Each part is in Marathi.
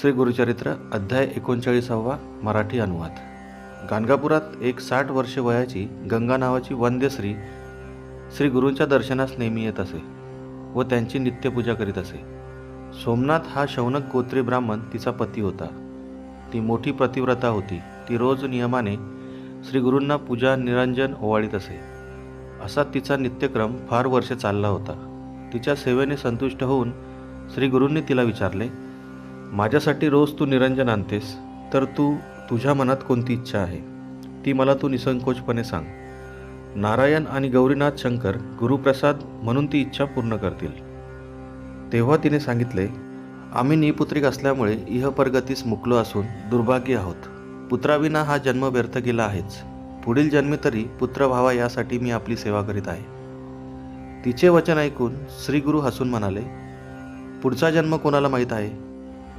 श्री गुरुचरित्र अध्याय एकोणचाळीसावा मराठी अनुवाद. गाणगापुरात एक साठ वर्षे वयाची गंगा नावाची वंद्यश्री श्री गुरूंच्या दर्शनास नेहमी येत असे व त्यांची नित्यपूजा करीत असे. सोमनाथ हा शौनक गोत्री ब्राह्मण तिचा पती होता. ती मोठी प्रतिव्रता होती. ती रोज नियमाने श्री गुरूंना पूजा निरंजन ओवाळीत असे. असा तिचा नित्यक्रम फार वर्ष चालला होता. तिच्या सेवेने संतुष्ट होऊन श्री गुरूंनी तिला विचारले माझ्यासाठी रोज तू निरंजन आणतेस तर तू तुझ्या मनात कोणती इच्छा आहे? ती मला तू निसंकोचपणे सांग. नारायण आणि गौरीनाथ शंकर गुरुप्रसाद म्हणून ती इच्छा पूर्ण करतील. तेव्हा तिने सांगितले आम्ही निपुत्रिक असल्यामुळे इहपरगतीस मुकलो असून दुर्भाग्य आहोत. पुत्राविना हा जन्म व्यर्थ गेला आहेच. पुढील जन्मी तरी पुत्र व्हावा यासाठी मी आपली सेवा करीत आहे. तिचे वचन ऐकून श्रीगुरु हसून म्हणाले पुढचा जन्म कोणाला माहीत आहे?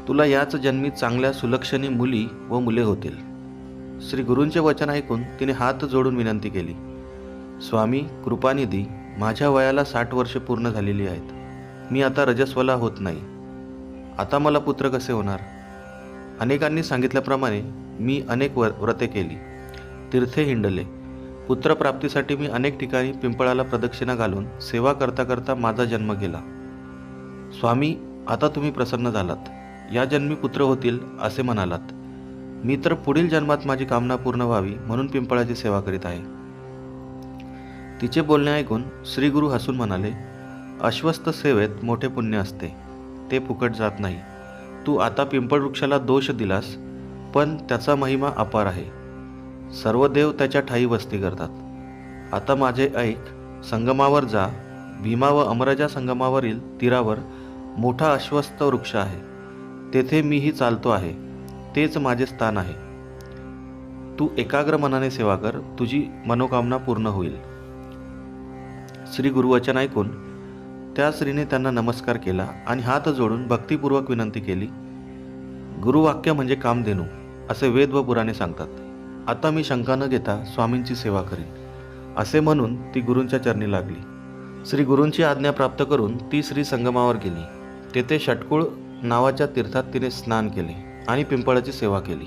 तुला याच जन्मी चांगल्या सुलक्षणी मुली व मुले होतील. श्री गुरूंचे वचन ऐकून तिने हात जोडून विनंती केली. स्वामी कृपानिधी माझ्या वयाला साठ वर्षे पूर्ण झालेली आहेत. मी आता रजस्वला होत नाही. आता मला पुत्र कसे होणार? अनेकांनी सांगितल्याप्रमाणे मी अनेक वर व्रते केली. तीर्थे हिंडले. पुत्रप्राप्तीसाठी मी अनेक ठिकाणी पिंपळाला प्रदक्षिणा घालून सेवा करता करता माझा जन्म गेला. स्वामी आता तुम्ही प्रसन्न झालात. या जन्मी पुत्र होतील असे म्हणालात. मी तर पुढील जन्मात माझी कामना पूर्ण व्हावी म्हणून पिंपळाची सेवा करीत आहे. तिचे बोलणे ऐकून श्री गुरु हसून म्हणाले अश्वस्थ सेवेत मोठे पुण्य असते. ते फुकट जात नाही. तू आता पिंपळ वृक्षाला दोष दिलास पण त्याचा महिमा अपार आहे. सर्व देव त्याच्या ठाई वस्ती करतात. आता माझे ऐक संगमावर जा. भीमा व अमराजा संगमावरील तीरावर मोठा अश्वस्थ वृक्ष आहे. तेथे मीही चालतो आहे. तेच माझे स्थान आहे. तू एकाग्र मनाने सेवा कर. तुझी मनोकामना पूर्ण होईल. श्री गुरुवचन ऐकून त्या स्त्रीने त्यांना नमस्कार केला आणि हात जोडून भक्तिपूर्वक विनंती केली गुरुवाक्य म्हणजे कामधेनू असे वेद व पुराणे सांगतात. आता मी शंका न घेता स्वामींची सेवा करीन असे म्हणून ती गुरूंच्या चरणी लागली. श्री गुरूंची आज्ञा प्राप्त करून ती श्री संगमावर गेली. तेथे षटकुळ नावाच्या तीर्थात तिने स्नान केले आणि पिंपळाची सेवा केली.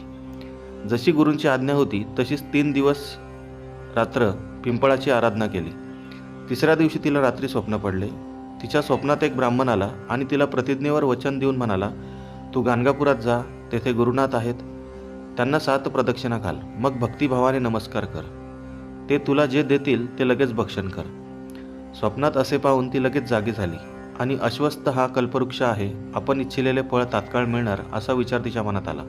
जशी गुरूंची आज्ञा होती तशीच तीन दिवस रात्र पिंपळाची आराधना केली. तिसऱ्या दिवशी तिला रात्री स्वप्न पडले. तिच्या स्वप्नात एक ब्राह्मण आला आणि तिला प्रतिज्ञेवर वचन देऊन म्हणाला तू गाणगापुरात जा तेथे गुरुनाथ आहेत. त्यांना सात प्रदक्षिणा घाल. मग भक्तिभावाने नमस्कार कर. ते तुला जे देतील ते लगेच भक्षण कर. स्वप्नात असे पाहून ती लगेच जागी झाली. आणि अश्वस्थ हा कल्पवृक्ष आहे. आपण इच्छिलेले फळ तात्काळ मिळणार असा विचार तिच्या मनात आला.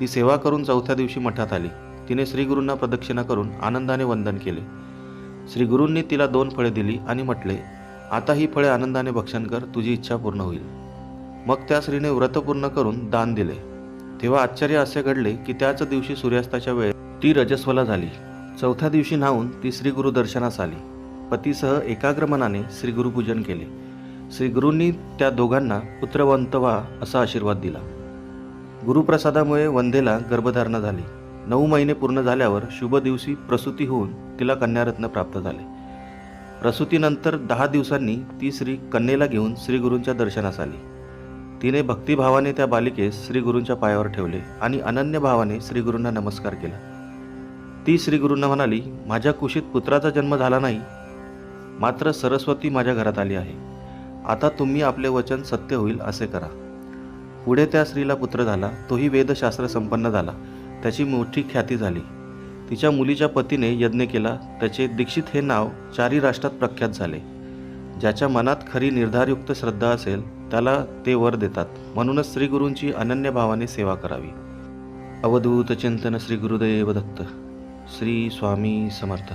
ती सेवा करून चौथ्या दिवशी मठात आली. तिने श्रीगुरूंना प्रदक्षिणा करून आनंदाने वंदन केले. श्रीगुरूंनी तिला दोन फळे दिली आणि म्हटले आता ही फळे आनंदाने भक्षण कर तुझी इच्छा पूर्ण होईल. मग त्या स्त्रीने व्रत पूर्ण करून दान दिले. तेव्हा आश्चर्य असे घडले की त्याच दिवशी सूर्यास्ताच्या वेळेत ती रजस्वला झाली. चौथ्या दिवशी न्हावून ती श्रीगुरु दर्शनास आली. पतीसह एकाग्र मनाने श्रीगुरुपूजन केले. श्रीगुरूंनी त्या दोघांना पुत्रवंत व्हा असा आशीर्वाद दिला. गुरुप्रसादामुळे वंदेला गर्भधारणा झाली. नऊ महिने पूर्ण झाल्यावर शुभ दिवशी प्रसूती होऊन तिला कन्यारत्न प्राप्त झाले. प्रसूतीनंतर दहा दिवसांनी ती श्री कन्येला घेऊन श्रीगुरूंच्या दर्शनास आली. तिने भक्तिभावाने त्या बालिकेस श्रीगुरूंच्या पायावर ठेवले आणि अनन्य भावाने श्रीगुरूंना नमस्कार केला. ती श्रीगुरूंना म्हणाली माझ्या कुशीत पुत्राचा जन्म झाला नाही. मात्र सरस्वती माझ्या घरात आली आहे. आता तुम्ही आपले वचन सत्य होईल असे करा. पुढे त्या स्त्रीला पुत्र झाला तोही वेदशास्त्र संपन्न झाला. त्याची मोठी ख्याती झाली. तिच्या मुलीच्या पतीने यज्ञ केला त्याचे दीक्षित हे नाव चारी राष्ट्रात प्रख्यात झाले. ज्याच्या मनात खरी निर्धारयुक्त श्रद्धा असेल त्याला ते वर देतात. म्हणूनच श्रीगुरूंची अनन्य भावाने सेवा करावी. अवधूत चिंतन श्री गुरुदेव दत्त श्री स्वामी समर्थ.